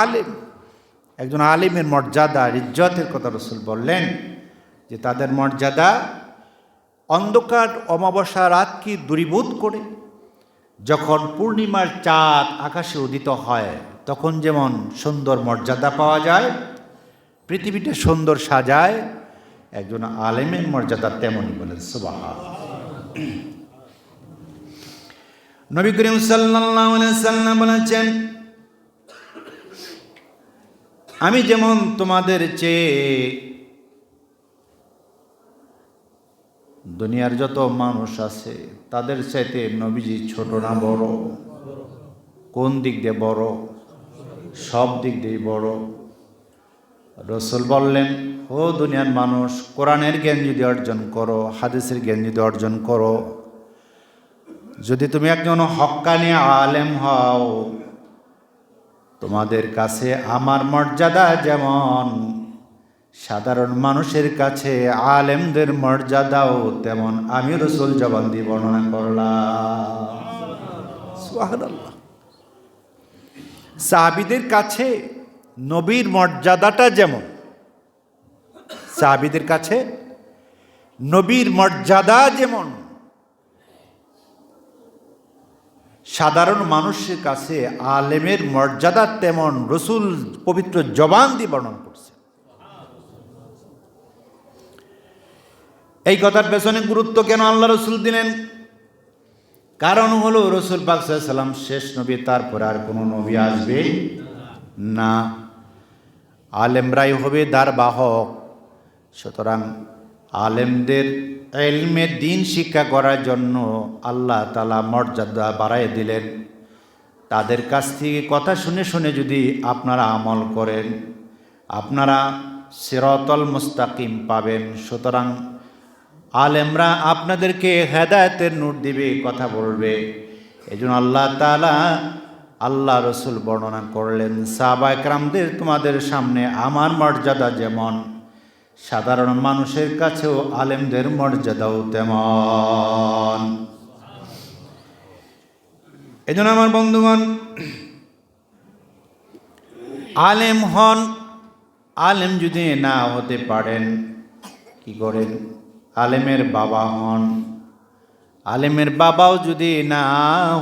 আলিম, একজন আলিমের মর্যাদা, ইজ্জতের কথা রসুল বললেন যে তাদের মর্যাদা অন্ধকার, অমাবস্যা রাতকে দূরীভূত করে। যখন পূর্ণিমার চাঁদ আকাশে উদিত হয়, তখন যেমন সুন্দর মর্যাদা পাওয়া যায়, পৃথিবীটা সুন্দর সাজায় একজন আলেমের মর্যাদা তেমনই বলেন সুবাহ নবী করিম সাল্লাম বলেছেন, আমি যেমন তোমাদের চেয়ে দুনিয়ার যত মানুষ আছে, তাদের চাইতে নবীজি ছোট না বড়? কোন দিক দিয়ে বড়? সব দিক দিয়ে বড়। রসুল বললেন, ও দুনিয়ার মানুষ, কোরআনের জ্ঞান যদি অর্জন করো, হাদিসের জ্ঞান যদি অর্জন করো, যদি তুমি একজন হক্কানি আলেম হও, তোমাদের কাছে আমার মর্যাদা যেমন, সাধারণ মানুষের কাছে আলেমদের মর্যাদাও তেমন, আমি রসুল জবান দিয়ে বর্ণনা করলাম। সাহাবিদের কাছে নবীর মর্যাদাটা যেমন, সাহাবীদের কাছে নবীর মর্যাদা যেমন, সাধারণ মানুষের কাছে আলেমের মর্যাদা তেমন, রসুল পবিত্র জবান দিয়ে বর্ণনা করছে। এই কথার পেছনে গুরুত্ব কেন আল্লাহ রসুল দিলেন? কারণ হলো রসুল পাকসাল্লাম শেষ নবী, তারপর আর কোনো নবী আসবে না। আলেমরাই হবে দ্বার বাহক। সুতরাং আলেমদের এলমে দিন শিক্ষা করার জন্য আল্লাহ তালা মর্যাদা বাড়াই দিলেন। তাদের কাছ থেকে কথা শুনে শুনে যদি আপনারা আমল করেন, আপনারা সিরতল মুস্তাকিম পাবেন। সুতরাং আলেমরা আপনাদেরকে হেদায়তের নূর দিবে, কথা বলবে। এই জন্য আল্লাহ তালা আল্লাহ রসুল বর্ণনা করলেন সাবা একরামদের তোমাদের সামনে আমার মর্যাদা যেমন, সাধারণ মানুষের কাছেও আলেমদের মর্যাদাও তেমন। এই জন্য আমার বন্ধুগণ, আলেম হন, আলেম যদি না হতে পারেন, কি করেন? আলেমের বাবা হন, আলেমের বাবাও যদি না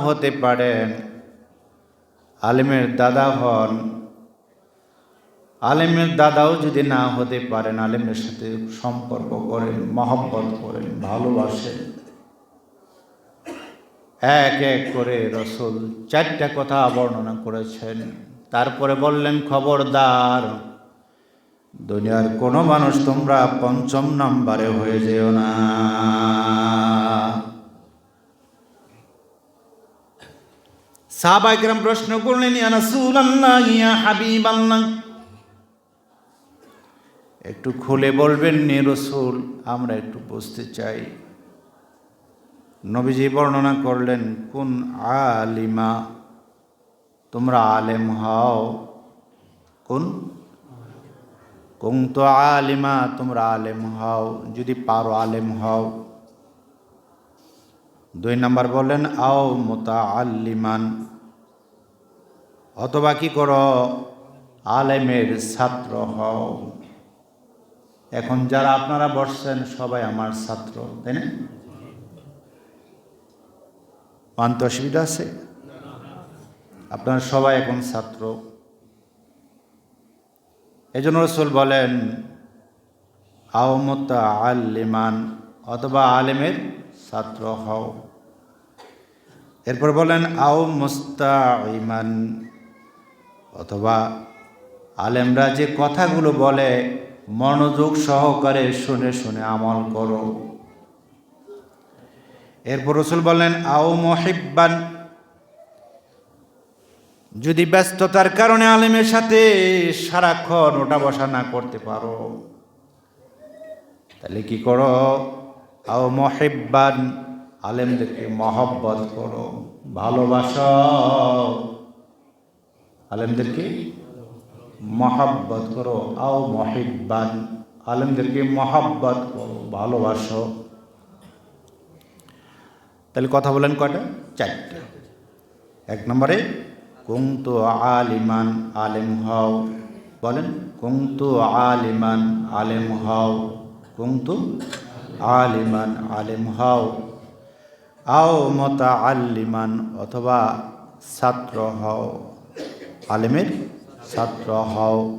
হতে পারেন আলেমের দাদা হন। আলেমের দাদাও যদি না হতে পারেন, আলেমের সাথে সম্পর্ক করেন, মহব্বত করেন, ভালোবাসেন। এক এক করে রসুল চারটা কথা বর্ণনা করেছেন। তারপরে বললেন, খবরদার, দুনিয়ার কোনো মানুষ তোমরা পঞ্চম নাম্বারে হয়ে যেও না। সাহাবাইকরাম প্রশ্ন করলেন, ইয়া রাসূলুল্লাহ, ইয়া হাবিবাল্লাহ। একটু খুলে বলবেন নি রসুল, আমরা একটু বুঝতে চাই। নবীজি বর্ণনা করলেন, কোন আলিমা, তোমরা আলেম হও। কোন? কোন তো আলিমা, তোমরা আলেম হও, যদি পারো আলেম হও। দুই নাম্বার বললেন, আও মোতা আল্লিমান অথবা কি করো? আলেমের ছাত্র হও। এখন যারা আপনারা বসছেন, সবাই আমার ছাত্র, তাই না? মানতে অসুবিধা আছে? আপনারা সবাই এখন ছাত্র। এই জন্য রসুল বলেন আওমতা আলিমান অথবা আলেমের ছাত্র হও। এরপর বলেন, আও মুস্তা ইমান অথবা আলেমরা যে কথাগুলো বলে, মনোযোগ সহকারে শুনে শুনে আমল করো। এরপর রসুল বলেন আও মহিব্বান, যদি ব্যস্ততার কারণে আলেমের সাথে সারাক্ষণ ওটা বসা না করতে পারো, তাহলে কি করো? আও মহিব্বান, আলেমদেরকে মহব্বত করো, ভালোবাসো। আলেমদেরকে মহাব্বত করো, আও মহিব্বান। আলেমদেরকে মহাব্বত করো, ভালোবাসো। তাহলে কথা বলেন কয়টা? চারটা। এক নম্বরে কুংতু আলিমান, আলেম হও। বলেন কুংতু আলিমান, আলেম হও। কুংতু আলিমান, আলেম হও। আও মতা আল্লিমান অথবা ছাত্র হও। আলেমের ছাত্র হও।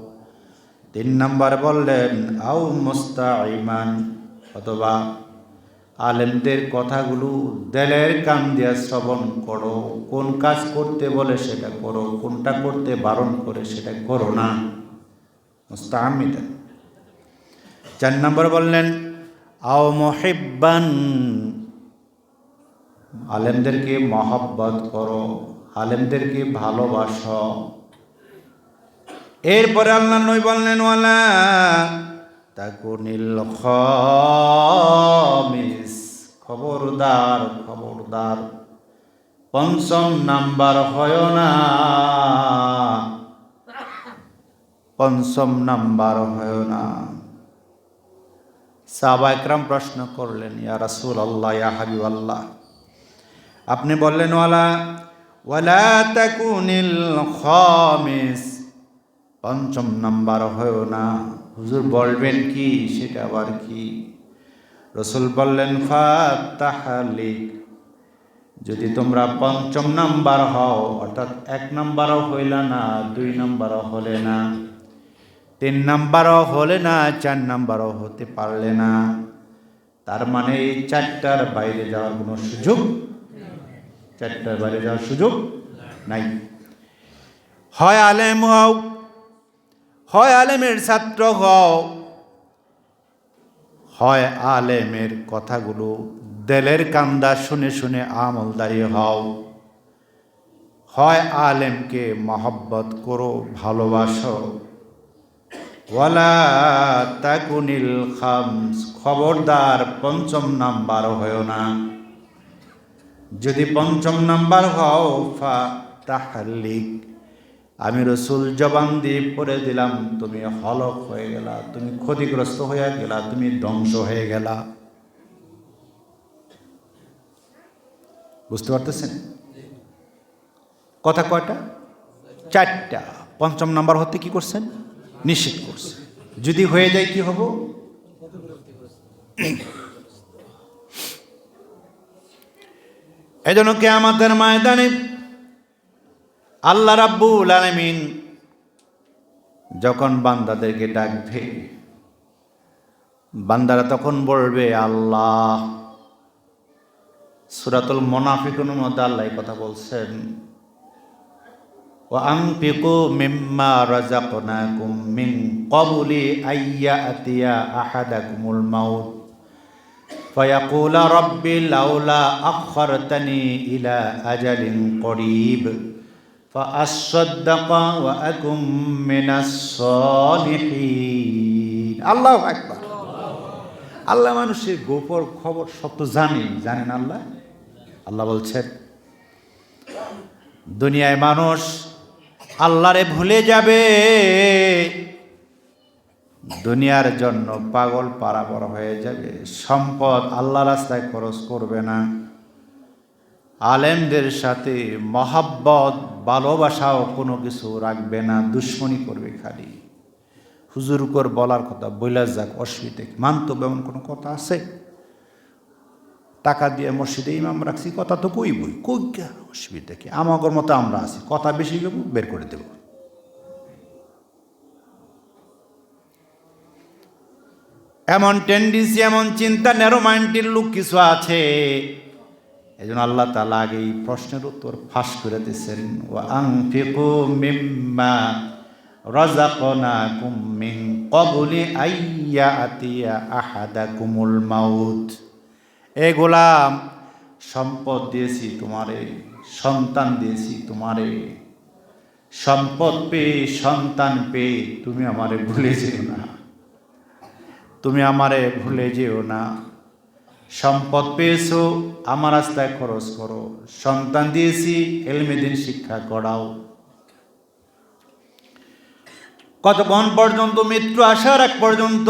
তিন নম্বর বললেন আউ আও মুস্তাইমান অথবা আলেমদের কথাগুলো দেলের কান দিয়া শ্রবণ করো। কোন কাজ করতে বলে সেটা করো, কোনটা করতে বারণ করে সেটা করো না। মুস্তামিদান চার নম্বর বললেন, আও মহিব্বান আলেমদেরকে মহব্বত করো। আলেমদেরকে ভালোবাস। এরপরে আল্লাহ নই বললেন, ওয়ালা তাকুনিল খামিস। খবরদার খবরদার। পঞ্চম নাম্বার হয় না। পঞ্চম নাম্বার হয় না। সাহবা একরাম প্রশ্ন করলেন, ইয়া রাসূল আল্লাহ ইয়া হাবিব আল্লাহ আপনি বললেন, ওয়ালা ওয়ালা তাকুনিল খামিস। পঞ্চম নাম্বার হয়েও না। হুজুর বলবেন কি, সেটা আবার কি? রসুল বললেন ফাতাহালিক যদি তোমরা পঞ্চম নাম্বার হও, অর্থাৎ এক নাম্বারও হইল না, দুই নাম্বারও হলে না, তিন নাম্বারও হলে না, চার নাম্বারও হতে পারলে না, তার মানে এই চারটার বাইরে যাওয়ার কোনো সুযোগ চারটার বাইরে যাওয়ার সুযোগ নাই। হয় আলেম হও, হয় আলেমের ছাত্র হও, হয় আলেমের কথাগুলো দেলের কান্দা শুনে শুনে আমলদারি হও। হয় আলেমকে মহব্বত করো, ভালোবাসো। ওয়ালা তাকুনিল খামস, খবরদার পঞ্চম নাম্বার হয়েও না। যদি পঞ্চম নাম্বার হও, ফা তাহাল্লিক আমি রসুল জবান দিয়ে পড়ে দিলাম, তুমি হলক হয়ে গেলা, তুমি ক্ষতিগ্রস্ত হয়ে গেলা, তুমি ধ্বংস হয়ে গেলা। বুঝতে পারতেছেন? কথা কয়টা? চারটা। পঞ্চম নাম্বার হতে কি করছেন? নিশ্চিত করছেন। যদি হয়ে যায় কি হব? এই জন্য কে আমাদের ময়দানে আল্লাহ রাব্বুল আলমিন যখন বান্দাদেরকে ডাকবে, বান্দারা তখন বলবে, আল্লাহ, সুরাতুল মোনাফিকুন মধ্যে আল্লাহ কথা বলছেন ও আংপিকু মিম্মা রাজাকনাকুম মিন কবুলি আইয়া আতিয়া আহাদাকুমুল মাউত। فيقول ربي لولا أخرتني إلى أجل قريب فأصدق وأكن من الصالحين الله أكبر আল্লাহ মানুষের গোপর খবর সব তো জানেন জানেন আল্লাহ আল্লাহ বলছেন দুনিয়ায় মানুষ আল্লাহরে ভুলে যাবে দুনিয়ার জন্য পাগল পারাবর হয়ে যাবে। সম্পদ আল্লাহ রাস্তায় খরচ করবে না। আলেমদের সাথে মহাব্বত, ভালোবাসাও কোনো কিছু রাখবে না, দুশ্মনী করবে খালি। হুজুর কর বলার কথা, বইলা যাক অসুবিধে কি মানতব্য এমন কোনো কথা আছে? টাকা দিয়ে মসজিদে ইমাম রাখছি, কথা তো কই বই কই অসুবিধা কি? আমাগর মতো আমরা আছি, কথা বেশি বের করে দেব। এমন টেন্ডেন্সি এমন চিন্তা ন্যারো মাইন্ডের লোক কিছু আছে। এই জন্য আল্লাহ তালা আগে এই প্রশ্নের উত্তর ফাঁস করে দিচ্ছেন ও আং ফিকু মিম্মা রাজাকনাকুম মিন কবলি আইয়া আতিয়া আহাদাকুমুল মাউত। এ গোলাম, সম্পদ দিয়েছি তোমারে, সন্তান দিয়েছি তোমারে। সম্পদ পেয়ে, সন্তান পেয়ে তুমি আমারে ভুলে যেও না। তুমি আমারে ভুলে যেও না। সম্পদ পেয়েছ, আমার রাস্তায় খরচ করো। সন্তান দিয়েছি এলমেদিন শিক্ষা করাও কতক্ষণ পর্যন্ত মৃত্যু আসার এক পর্যন্ত?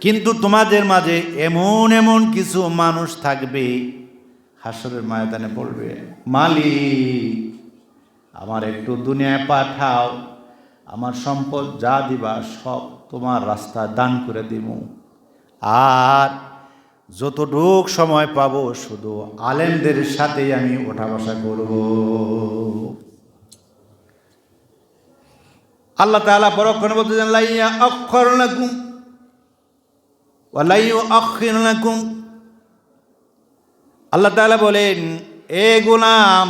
কিন্তু তোমাদের মাঝে এমন এমন কিছু মানুষ থাকবে, হাসরের ময়দানে বলবে, মালিক, আমার একটু দুনিয়ায় পাঠাও। আমার সম্পদ যা দিবা সব তোমার রাস্তা দান করে দিব আর যতটুক সময় পাবো শুধু আলেমদের সাথেই আমি ওঠা বসা করব। আল্লাহ তাআলা পরক্ষণে বলতেছেন লাইয়া অক্ষর লাকুম ওয়ালাইয়ু আখির লাকুম আল্লাহ তালা বলেন, এ গোলাম,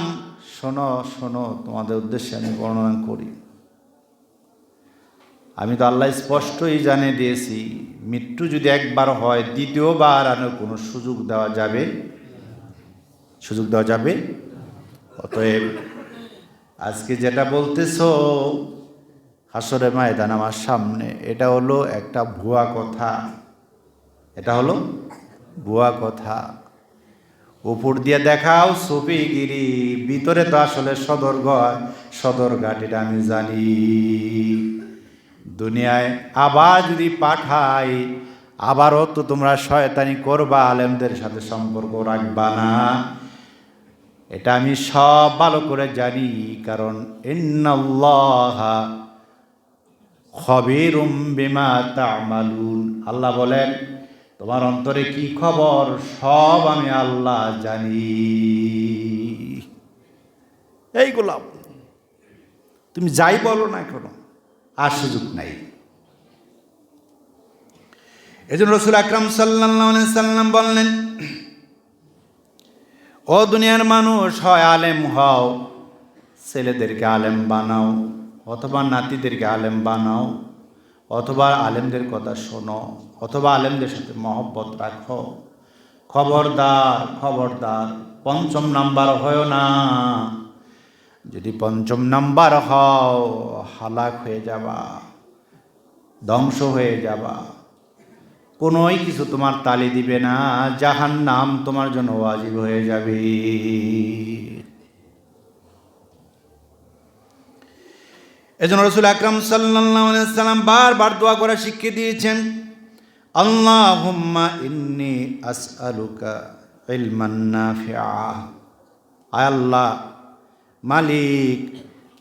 শোনো শোনো, তোমাদের উদ্দেশ্যে আমি বর্ণনা করি। আমি তো আল্লাহ স্পষ্টই জানে দিয়েছি, মৃত্যু যদি একবার হয়, দ্বিতীয়বার আর কোনো সুযোগ দেওয়া যাবে? সুযোগ দেওয়া যাবে? অতএব আজকে যেটা বলতেছো, হাসরে ময়দান আমার সামনে, এটা হলো একটা ভুয়া কথা। এটা হলো ভুয়া কথা। উপর দিয়ে দেখাও সুপিগিরি ভিতরে তো আসলে সদরঘর, সদরঘাট এটা আমি জানি। দুনিয়ায় আবার যদি পাঠাই, আবারও তো তোমরা শয়তানি করবা, আলেমদের সাথে সম্পর্ক রাখবা না। এটা আমি সব ভালো করে জানি, কারণ আল্লাহ বলেন, তোমার অন্তরে কি খবর? সব আমি আল্লাহ জানি। এই তুমি যাই বলো না কেন? আর সুযোগ নাই। এজন্য রসুল আকরাম সাল্লাহ সাল্লাম বললেন, ও দুনিয়ার মানুষ, হয় আলেম হও, ছেলেদেরকে আলেম বানাও, অথবা নাতিদেরকে আলেম বানাও, অথবা আলেমদের কথা শোনো, অথবা আলেমদের সাথে মহব্বত রাখো। খবরদার খবরদার, পঞ্চম নাম্বার হয় না। যদি পঞ্চম নাম্বার হও, হালাক হয়ে যাবা, ধ্বংস হয়ে যাবা। কোনোই কিছু তোমার তালি দিবে না জাহান নাম তোমার জন্য ওয়াজিব হয়ে যাবে। এজন্য রসুল আকরাম সাল্লাম বারবার দোয়া করে শিখিয়ে দিয়েছেন আল্লাহ হুম্মা ইন্নি আস আলুকা ইলমান্না আয় আল্লাহ মালিক,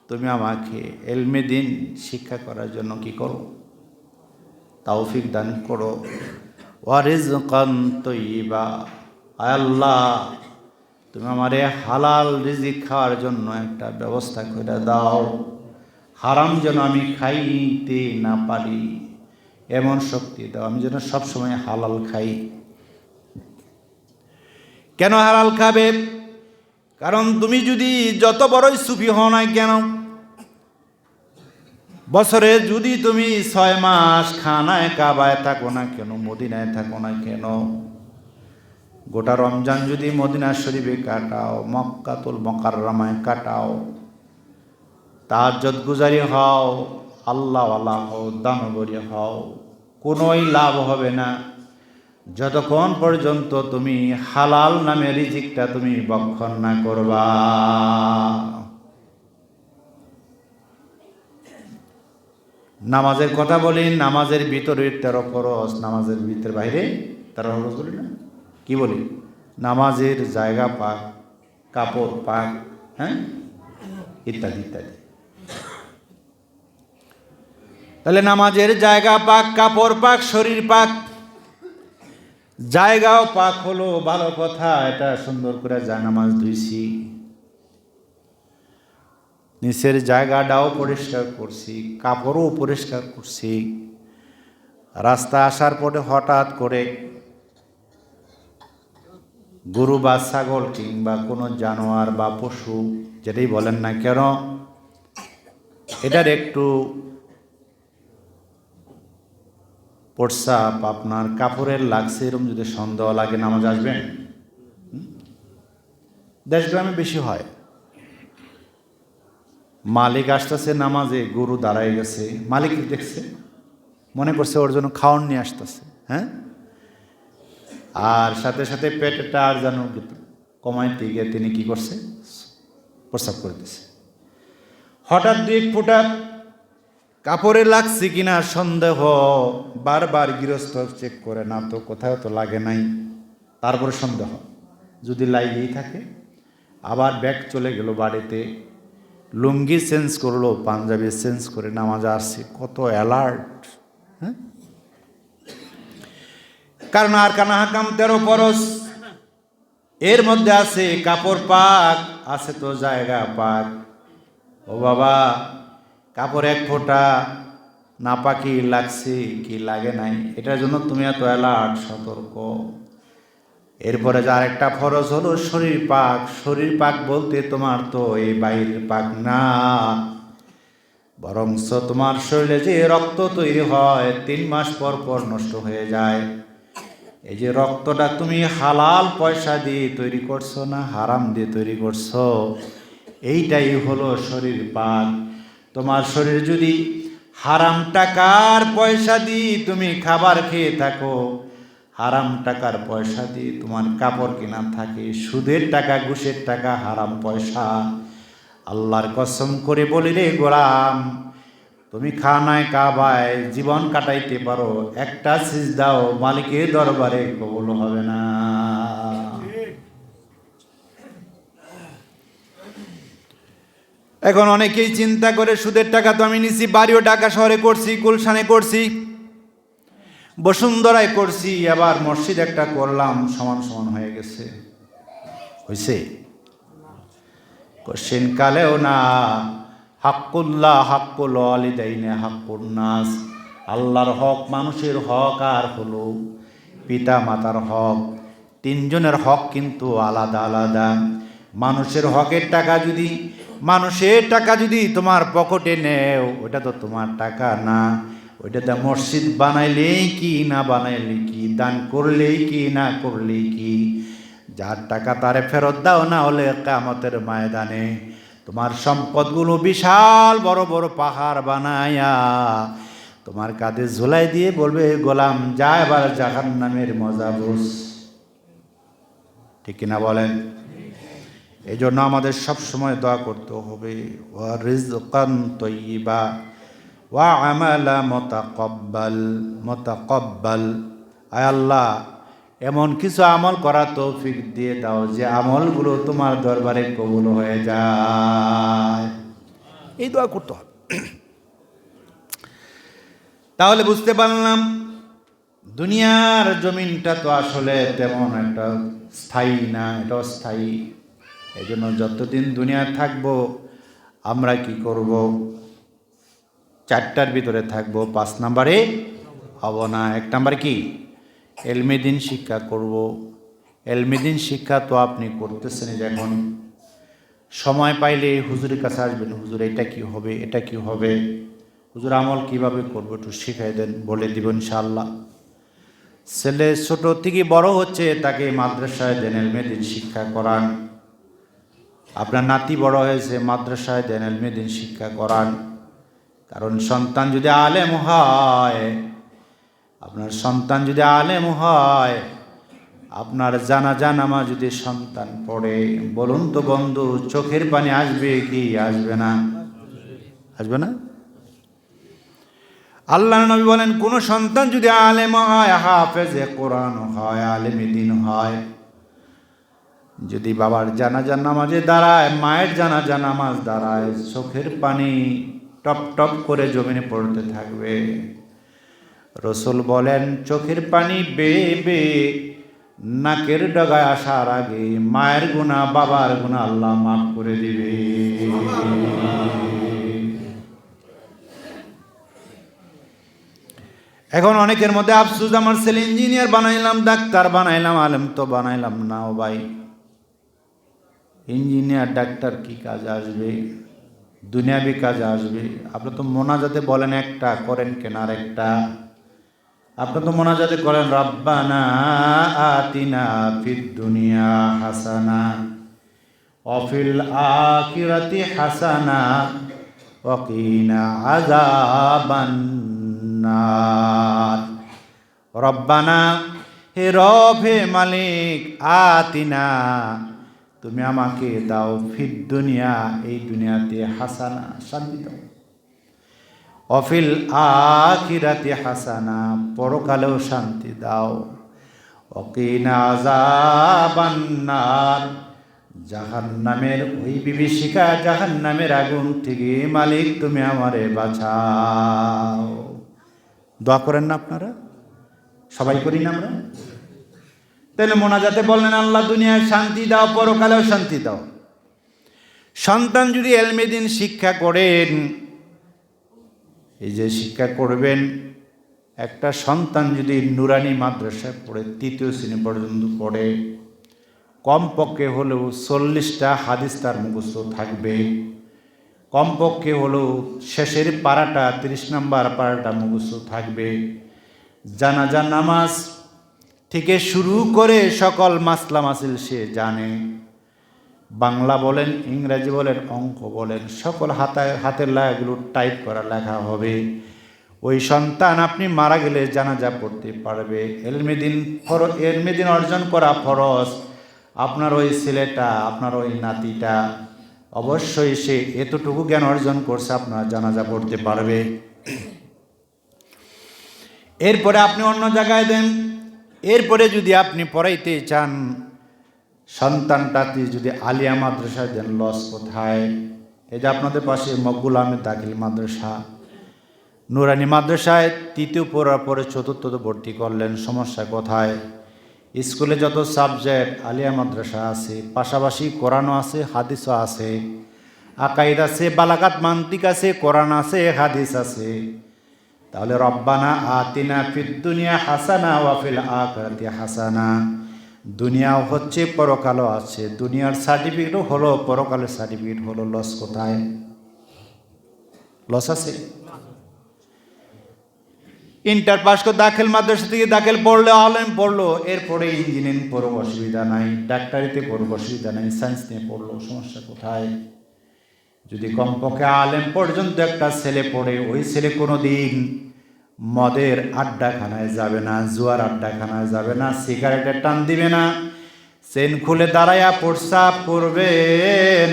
তুমি আমাকে এলমে দিন শিক্ষা করার জন্য কি করো? তাওফিক দান করো। ওয়ারিজ তৈবা আল্লাহ, তুমি আমারে হালাল রিজিক খাওয়ার জন্য একটা ব্যবস্থা করে দাও। হারাম যেন আমি খাইতে না পারি। এমন শক্তি দাও, আমি যেন সবসময় হালাল খাই। কেন হালাল খাবে? কারণ তুমি যদি যত বড়ই সুফি হও না কেন? বছরে যদি তুমি ছয় মাস খানায় কাবায় থাকো না কেন, মদিনায় থাকো না কেন? গোটা রমজান যদি মদিনা শরীফে কাটাও, মক্কাতুল মকাররামায় কাটাও তাহাজ্জত গুজারি হও, আল্লাহওয়ালা হও, দানবরী হও, কোনোই লাভ হবে না। যতক্ষণ পর্যন্ত তুমি হালাল নামে রিজিকটা তুমি বক্ষণ না করবা। নামাজের কথা বলি, নামাজের ভিতরে তেরো খরচ নামাজের ভিতরে বাইরে তেরো খরচ বলি না। কি বলি? নামাজের জায়গা পাক, কাপড় পাক হ্যাঁ? ইত্যাদি ইত্যাদি। তাহলে নামাজের জায়গা পাক, কাপড় পাক, শরীর পাক জায়গাও পাক হলো, ভালো কথা, এটা সুন্দর করে যা নামাজ ধুইছি। নিচের জায়গাটাও পরিষ্কার করছি, কাপড়ও পরিষ্কার করছি। রাস্তা আসার পরে হঠাৎ করে গরু বা ছাগল কিংবা কোনো জানোয়ার বা পশু, যেটাই বলেন না কেন, এটার একটু প্রস্রাব আপনার কাপড়ের লাগছে, এরকম যদি সন্দেহ লাগে, নামাজ আসবেন? দেশ গ্রামে বেশি হয়। মালিক আসতেছে নামাজে, গরু দাঁড়ায় গেছে। মালিক দেখছে? মনে করছে ওর জন্য খাওয়ান নিয়ে আসতেছে হ্যাঁ? আর সাথে সাথে পেটেটা আর যেন কমাইতে গিয়ে তিনি কি করছে? প্রস্রাব করে দিছে। হঠাৎ দুই এক ফুটা কাপড়ে লাগছে কিনা সন্দেহ। বারবার গৃহস্থ চেক করে, না তো, কোথাও তো লাগে নাই। তারপরে সন্দেহ। যদি লাগিয়েই থাকে, আবার ব্যাগ চলে গেল বাড়িতে। লুঙ্গি চেঞ্জ করল, পাঞ্জাবি চেঞ্জ করে নামাজ আসছে। কত অ্যালার্ট হ্যাঁ? কারণ আর কানা হাকাম তেরো পরশ এর মধ্যে আছে কাপড় পাক, আছে তো জায়গা পাক। ও বাবা কাপড় এক ফোঁটা নাপাকি লাগছে কি লাগে নাই? এটার জন্য তুমি এত অ্যালার্ট সতর্ক। এরপরে যার একটা ফরজ হলো শরীর পাক। শরীর পাক বলতে তোমার তো এই বাইরের পাক না। বরংস তোমার শরীরে যে রক্ত তৈরি হয়, তিন মাস পর পর নষ্ট হয়ে যায়। এই যে রক্তটা তুমি হালাল পয়সা দিয়ে তৈরি করছ না হারাম দিয়ে তৈরি করছ, এইটাই হলো শরীর পাক। তোমার শরীর যদি হারাম টাকার পয়সা দিয়ে তুমি খাবার খেয়ে থাকো, হারাম টাকার পয়সা দিয়ে তোমার কাপড় কেনা থাকে, সুদের টাকা, ঘুষের টাকা, হারাম পয়সা। আল্লাহর কসম করে বলি রে গোলাম, তুমি খানায় কাবায় জীবন কাটাইতে পারো, একটা সিজ দাও মালিকের দরবারে কবুল হবে না। এখন অনেকেই চিন্তা করে সুদের টাকা তো আমি নিছি, বাড়িও ঢাকা শহরে করছি, গুলশানে করছি। বসুন্ধরায় করছি, আবার মসজিদ একটা করলাম, সমান সমান হয়ে গেছে। হয়েছে কোশ্চেন কালেও না। হাক্কুল্লাহ হাক্কুল আলিদাইনে হাক্কুল নাস। আল্লাহর হক মানুষের হক আর হলো পিতা মাতার হক। তিনজনের হক কিন্তু আলাদা আলাদা। মানুষের হকের টাকা যদি মানুষের টাকা যদি তোমার পকেটে নেও ওটা তো তোমার টাকা না। ওইটা তো মসজিদ বানাইলেই কি না বানাইলে কি, দান করলেই কি না করলেই কি। যার টাকা তারে ফেরত দাও না হলে কামতের ময়দানে তোমার সম্পদগুলো বিশাল বড় বড় পাহাড় বানায়া তোমার কাঁধে ঝোলাই দিয়ে বলবে, গোলাম, যা এবার জাহান নামের মজা বুঝ। ঠিক কিনা বলেন? এই জন্য আমাদের সবসময় দোয়া করতে হবে। ওয়া রিজকান তৈবা ওয়া আমালা মতাকব্বাল মতাকব্বাল। আয় আল্লাহ, এমন কিছু আমল করা তৌফিক দিয়ে দাও যে আমলগুলো তোমার দরবারে কবুল হয়ে যায়। এই দোয়া করতে হবে। তাহলে বুঝতে পারলাম, দুনিয়ার জমিনটা তো আসলে তেমন একটা স্থায়ী না, এটা অস্থায়ী। এই জন্য যতদিন দুনিয়া থাকব, আমরা কি করব? চারটার ভিতরে থাকব, পাঁচ নাম্বারে হব না। এক নাম্বার কি? এলমেদিন শিক্ষা করব। এলমেদিন শিক্ষা তো আপনি করতেছেন এখন। সময় পাইলে হুজুরের কাছে আসবেন, হুজুর, এটা কি হবে? এটা কি হবে? হুজুর, আমল কীভাবে করব একটু শিখাই দেন, বলে দিব ইনশাআল্লাহ। ছেলে ছোট থেকে বড় হচ্ছে, তাকে মাদ্রাসায় দেন এলমেদিন শিক্ষা করান। আপনার নাতি বড় হয়েছে, মাদ্রাসায় দেন এলমেদিন শিক্ষা করান। কারণ সন্তান যদি আলেম হয়, আপনার সন্তান যদি আলেম হয়, আপনার জানা জানামা যদি সন্তান পড়ে, বলুন তো বন্ধু, চোখের পানি আসবে কি আসবে না? আসবে না? আল্লাহ নবী বলেন, কোন সন্তান যদি আলেম হয়, হাফেজে কোরআন হয়, আলেমে দিন হয় যদি বাবার জানাজা নামাজে দাঁড়ায়, মায়ের জানাজা নামাজ দাঁড়ায়, চোখের পানি টপ টপ করে জমিনে পড়তে থাকবে। রসুল বলেন, চোখের পানি বেয়ে বেয়ে নাকের ডগায় আসার আগে মায়ের গুণা বাবার গুণা আল্লাহ মাফ করে দিবে। এখন অনেকের মধ্যে, আফসুস, আমার ছেলে ইঞ্জিনিয়ার বানাইলাম, ডাক্তার বানাইলাম, আলেম তো বানাইলাম না ও ভাই। ইঞ্জিনিয়ার, ডাক্তার কি কাজ আসবে? দুনিয়াবি কাজ আসবে? আপনি তো মোনাজাতে বলেন একটা, করেন কেনার একটা আপনি তো মোনাজাতে করেন, রব্বানা আতিনা ফিদ দুনিয়া হাসানা অফিল আকিরাতি হাসানা ওয়াকিনা আযাবান্নার রব্বানা, হে রব, হে মালিক, আতিনা তুমি আমাকে দাও ফির দুনিয়া, এই দুনিয়াতে হাসানা শান্তি দাও অফিল আখিরাতি হাসানা, পরকালেও শান্তি দাও। অকিনা আযাবান্নার, জাহান্নামের ওই বিভীষিকা, জাহান্নামের আগুন থেকে মালিক তুমি আমারে বাঁচাও। দোয়া করেন না আপনারা? সবাই করি না আমরা? তাহলে মোনাজাতে বললেন, আল্লাহ দুনিয়ায় শান্তি দাও, পরকালেও শান্তি দাও। সন্তান যদি এলমেদিন শিক্ষা করেন, এই যে শিক্ষা করবেন, একটা সন্তান যদি নুরানি মাদ্রাসায় পড়ে, তৃতীয় শ্রেণি পর্যন্ত পড়ে, কমপক্ষে হলেও চল্লিশটা হাদিস তার মুখস্থ থাকবে। কমপক্ষে হলেও শেষের পাড়াটা, তিরিশ নম্বর পাড়াটা মুখস্থ থাকবে। জানাজা, নামাজ থেকে শুরু করে সকল মাসলা মাসিল সে জানে। বাংলা বলেন, ইংরাজি বলেন, অঙ্ক বলেন, সকল হাতায়, হাতের লেখাগুলো টাইপ করা লেখা হবে। ওই সন্তান আপনি মারা গেলে জানাজা পড়তে পারবে। এলমেদিন ফর এলমেদিন অর্জন করা ফরজ। আপনার ওই ছেলেটা, আপনার ওই নাতিটা, অবশ্যই সে এতটুকু জ্ঞান অর্জন করছে, আপনার জানাজা পড়তে পারবে। এরপরে আপনি অন্য জায়গায় দেন। এরপরে যদি আপনি পড়াইতে চান, সন্তানটাকে যদি আলিয়া মাদ্রাসায় দেন, লস কোথায়? এই যে আপনাদের পাশে মকবুল আহমেদ দাখিল মাদ্রাসা। নুরানি মাদ্রাসায় তৃতীয় পড়ার পরে চতুর্থতে ভর্তি করলেন, সমস্যা কোথায়? স্কুলে যত সাবজেক্ট আলিয়া মাদ্রাসা আছে, পাশাপাশি কোরআনও আছে, হাদিসও আছে, আকাইদ আছে বালাকাত মান্তিক আছে, কোরআন আছে, হাদিস আছে। তাহলে রব্বানা আতিনা ফিদ দুনিয়া হাসানা ওয়াফিল আখরাতি হাসানা। দুনিয়াও হচ্ছে পরকালও আছে। দুনিয়ার সার্টিফিকেটও হলো পরকালের সার্টিফিকেট হলো লস কোথায়? লস আছে? ইন্টার পাস করে দাখিল মাদ্রাসা থেকে দাখিল পড়লে আলেম পড়ল, এরপরে ইঞ্জিনিয়ারিং পড়ব, অসুবিধা নাই। ডাক্তারিতে পড়ব, অসুবিধা নাই। সায়েন্স নিয়ে পড়ল, সমস্যা কোথায়? যদি কমপক্ষে আলেম পর্যন্ত একটা ছেলে পড়ে, ওই ছেলে কোনো দিন মদের আড্ডাখানায় যাবে না, জুয়ার আড্ডাখানায় যাবে না, সিগারেটের টান দিবে না, চেন খুলে দাঁড়াইয়া প্রস্রাব করবে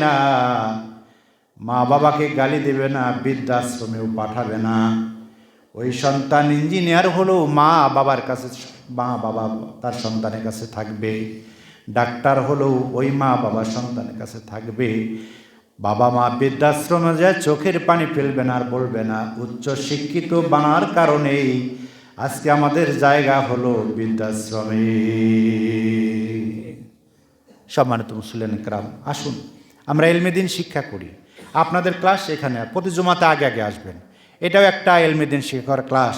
না মা বাবাকে গালি দেবে না, বৃদ্ধাশ্রমেও পাঠাবে না। ওই সন্তান ইঞ্জিনিয়ার হলেও মা বাবার কাছে মা বাবা তার সন্তানের কাছে থাকবে, ডাক্তার হলেও ওই মা বাবার সন্তানের কাছে থাকবে। বাবা মা বৃদ্ধাশ্রমে যায়, চোখের পানি ফেলবে না আর বলবে না, উচ্চ শিক্ষিত বানার কারণেই আজকে আমাদের জায়গা হলো বৃদ্ধাশ্রমে। সম্মানিত মুসলিম ক্রাম আসুন, আমরা এলমেদিন শিক্ষা করি। আপনাদের ক্লাস এখানে, প্রতি জমাতে আগে আগে আসবেন। এটাও একটা এলমেদিন শিক্ষার ক্লাস।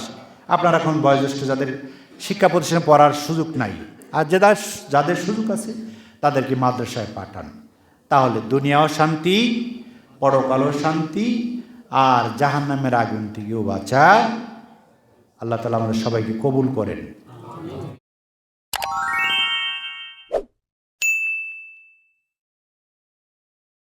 আপনারা এখন বয়োজ্যেষ্ঠ যাদের শিক্ষা প্রতিষ্ঠানে পড়ার সুযোগ নাই, আর যাদের যাদের সুযোগ আছে, তাদেরকে মাদ্রাসায় পাঠান। তাহলে দুনিয়াও শান্তি, পরকালও শান্তি, আর জাহান্নামের আগুন থেকেও বাঁচা। আল্লাহ তালা আমাদের সবাইকে কবুল করেন।